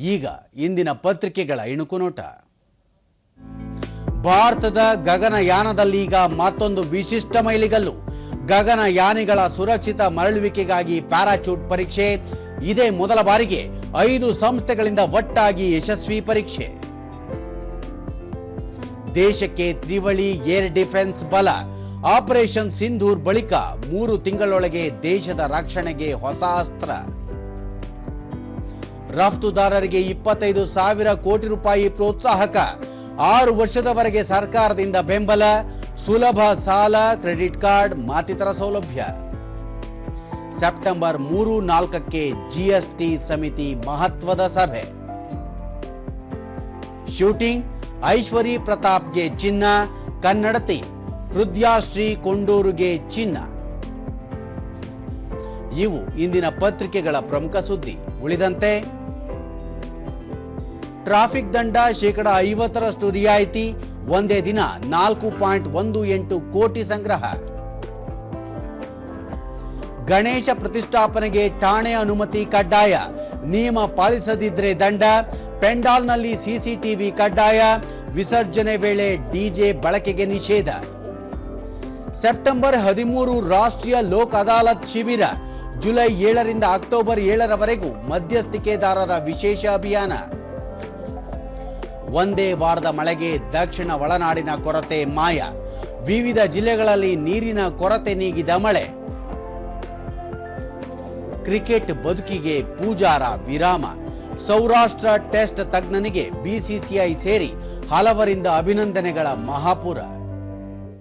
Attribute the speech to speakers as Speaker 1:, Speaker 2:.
Speaker 1: ಈಗ ಇಂದಿನ ಪತ್ರಿಕೆಗಳ ಇಣುಕು ನೋಟ. ಭಾರತದ ಗಗನಯಾನದಲ್ಲೀಗ ಮತ್ತೊಂದು ವಿಶಿಷ್ಟ ಮೈಲಿಗಲ್ಲು. ಗಗನಯಾನಿಗಳ ಸುರಕ್ಷಿತ ಮರಳುವಿಕೆಗಾಗಿ ಪ್ಯಾರಾಚೂಟ್ ಪರೀಕ್ಷೆ. ಇದೇ ಮೊದಲ ಬಾರಿಗೆ ಐದು ಸಂಸ್ಥೆಗಳಿಂದ ಒಟ್ಟಾಗಿ ಯಶಸ್ವಿ ಪರೀಕ್ಷೆ. ದೇಶಕ್ಕೆ ತ್ರಿವಳಿ ಏರ್ ಡಿಫೆನ್ಸ್ ಬಲ. ಆಪರೇಷನ್ ಸಿಂಧೂರ್ ಬಳಿಕ ಮೂರು ತಿಂಗಳೊಳಗೆ ದೇಶದ ರಕ್ಷಣೆಗೆ ಹೊಸ ಅಸ್ತ್ರ. ರಫ್ತುದಾರರಿಗೆ ಇಪ್ಪತ್ತೈದು ಸಾವಿರ ಕೋಟಿ ರೂಪಾಯಿ ಪ್ರೋತ್ಸಾಹಕ. ಆರು ವರ್ಷದವರೆಗೆ ಸರ್ಕಾರದಿಂದ ಬೆಂಬಲ, ಸುಲಭ ಸಾಲ, ಕ್ರೆಡಿಟ್ ಕಾರ್ಡ್, ಮತ್ತಿತರ ಸೌಲಭ್ಯ. ಸೆಪ್ಟೆಂಬರ್ ಮೂರು ನಾಲ್ಕಕ್ಕೆ ಜಿಎಸ್ಟಿ ಸಮಿತಿ ಮಹತ್ವದ ಸಭೆ. ಶೂಟಿಂಗ್, ಐಶ್ವರಿ ಪ್ರತಾಪ್ಗೆ ಚಿನ್ನ, ಕನ್ನಡತಿ ಹೃದಯಾಶ್ರೀ ಕೊಂಡೂರುಗೆ ಚಿನ್ನ. ಇವು ಇಂದಿನ ಪತ್ರಿಕೆಗಳ ಪ್ರಮುಖ ಸುದ್ದಿ. ಉಳಿದಂತೆ ಟ್ರಾಫಿಕ್ ದಂಡ ಶೇಕಡ ಐವತ್ತರಷ್ಟು ರಿಯಾಯಿತಿ. ಒಂದೇ ದಿನ ನಾಲ್ಕು ಪಾಯಿಂಟ್ ಒಂದು ಎಂಟು ಕೋಟಿ ಸಂಗ್ರಹ. ಗಣೇಶ ಪ್ರತಿಷ್ಠಾಪನೆಗೆ ಠಾಣೆ ಅನುಮತಿ ಕಡ್ಡಾಯ. ನಿಯಮ ಪಾಲಿಸದಿದ್ರೆ ದಂಡ. ಪೆಂಡಾಲ್ನಲ್ಲಿ ಸಿಸಿಟಿವಿ ಕಡ್ಡಾಯ. ವಿಸರ್ಜನೆ ವೇಳೆ ಡಿಜೆ ಬಳಕೆಗೆ ನಿಷೇಧ. ಸೆಪ್ಟೆಂಬರ್ ಹದಿಮೂರು ರಾಷ್ಟ್ರೀಯ ಲೋಕ್ ಅದಾಲತ್ ಶಿಬಿರ. ಜುಲೈ ಏಳರಿಂದ ಅಕ್ಟೋಬರ್ ಏಳರವರೆಗೂ ಮಧ್ಯಸ್ಥಿಕೆದಾರರ ವಿಶೇಷ ಅಭಿಯಾನ. ಒಂದೇ ವಾರದ ಮಳೆಗೆ ದಕ್ಷಿಣ ಒಳನಾಡಿನ ಕೊರತೆ ಮಾಯ. ವಿವಿಧ ಜಿಲ್ಲೆಗಳಲ್ಲಿ ನೀರಿನ ಕೊರತೆ ನೀಗಿದ ಮಳೆ. ಕ್ರಿಕೆಟ್ ಬದುಕಿಗೆ ಪೂಜಾರ ವಿರಾಮ. ಸೌರಾಷ್ಟ್ರ ಟೆಸ್ಟ್ ತಜ್ಞನಿಗೆ ಬಿಸಿಸಿಐ ಸೇರಿ ಹಲವರಿಂದ ಅಭಿನಂದನೆಗಳ ಮಹಾಪುರ.